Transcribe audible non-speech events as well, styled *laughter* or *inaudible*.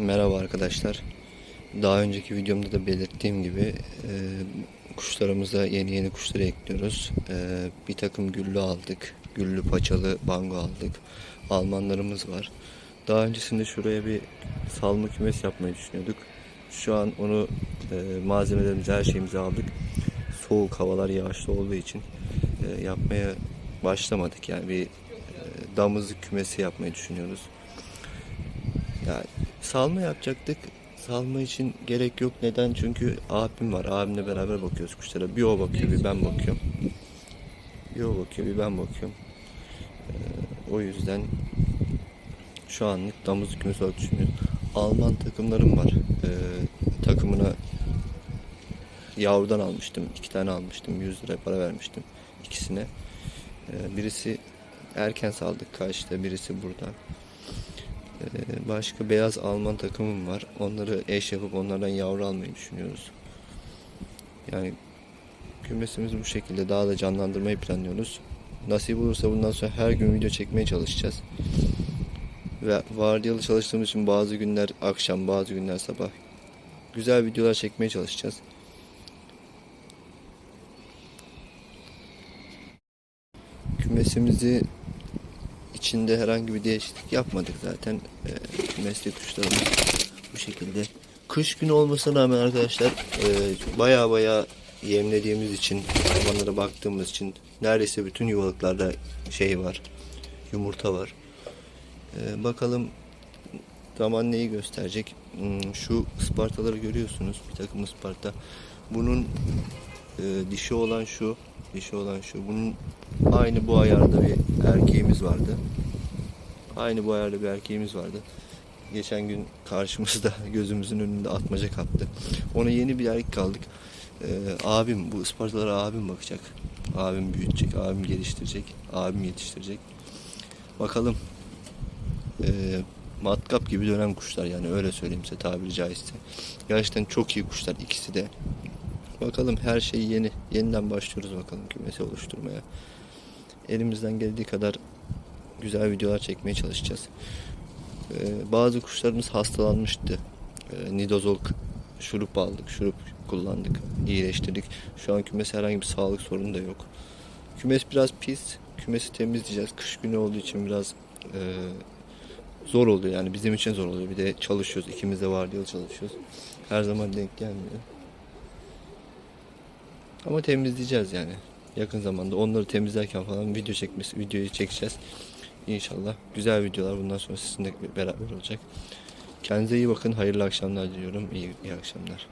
Merhaba arkadaşlar. Daha önceki videomda da belirttiğim gibi e, kuşlarımıza yeni yeni kuşları ekliyoruz. E, bir takım güllü aldık. Güllü paçalı bango aldık. Almanlarımız var. Daha öncesinde şuraya bir salma kümes yapmayı düşünüyorduk. Şu an onu e, malzemelerimizi her şeyimizi aldık. Soğuk havalar yağışlı olduğu için e, yapmaya başlamadık. Yani bir e, damızlık kümesi yapmayı düşünüyoruz. Yani salma yapacaktık. Salma için gerek yok. Neden? Çünkü abim var. Abimle beraber bakıyoruz kuşlara. Bir o bakıyor, bir ben bakıyorum. Bir o bakıyor, bir ben bakıyorum. Ee, o yüzden şu anlık damız olarak düşünüyorum. Alman takımlarım var. Ee, takımına yavrudan almıştım. iki tane almıştım. 100 lira para vermiştim ikisine. Ee, birisi erken saldık karşıda, birisi burada. Ee, Başka beyaz Alman takımım var. Onları eş yapıp onlardan yavru almayı düşünüyoruz. Yani kümesimiz bu şekilde daha da canlandırmayı planlıyoruz. Nasip olursa bundan sonra her gün video çekmeye çalışacağız. Ve vardiyalı çalıştığımız için bazı günler akşam, bazı günler sabah güzel videolar çekmeye çalışacağız. Kümesimizi içinde herhangi bir değişiklik yapmadık zaten. Ee, kümeslek kuşlarımız bu şekilde. Kış günü olmasına rağmen arkadaşlar e, baya baya yemlediğimiz için, hayvanlara baktığımız için neredeyse bütün yuvalıklarda şey var, yumurta var. Ee, bakalım zaman neyi gösterecek? Hmm, Şu Ispartaları görüyorsunuz. Bir takım Isparta. Bunun e, dişi olan şu, dişi olan şu. Bunun aynı bu ayarda bir erkeğimiz vardı. Aynı bu ayarda bir erkeğimiz vardı. Geçen gün karşımızda *laughs* gözümüzün önünde atmaca kaptı. Ona yeni bir erkek aldık. Ee, abim bu Ispartalara abim bakacak. Abim büyütecek, abim geliştirecek, abim yetiştirecek. Bakalım. Ee, matkap gibi dönen kuşlar yani öyle söyleyeyim size tabiri caizse. Gerçekten çok iyi kuşlar ikisi de. Bakalım her şey yeni. Yeniden başlıyoruz bakalım kümesi oluşturmaya. Elimizden geldiği kadar güzel videolar çekmeye çalışacağız. Ee, bazı kuşlarımız hastalanmıştı. Ee, nidozol şurup aldık, şurup kullandık, iyileştirdik. Şu an kümesi herhangi bir sağlık sorunu da yok. Kümes biraz pis. Kümesi temizleyeceğiz. Kış günü olduğu için biraz e, zor oluyor yani bizim için zor oluyor. Bir de çalışıyoruz. ikimiz de vardiyalı çalışıyoruz. Her zaman denk gelmiyor. Ama temizleyeceğiz yani. Yakın zamanda onları temizlerken falan video çekmesi, videoyu çekeceğiz. İnşallah güzel videolar bundan sonra sizinle beraber olacak. Kendinize iyi bakın. Hayırlı akşamlar diliyorum. İyi, iyi akşamlar.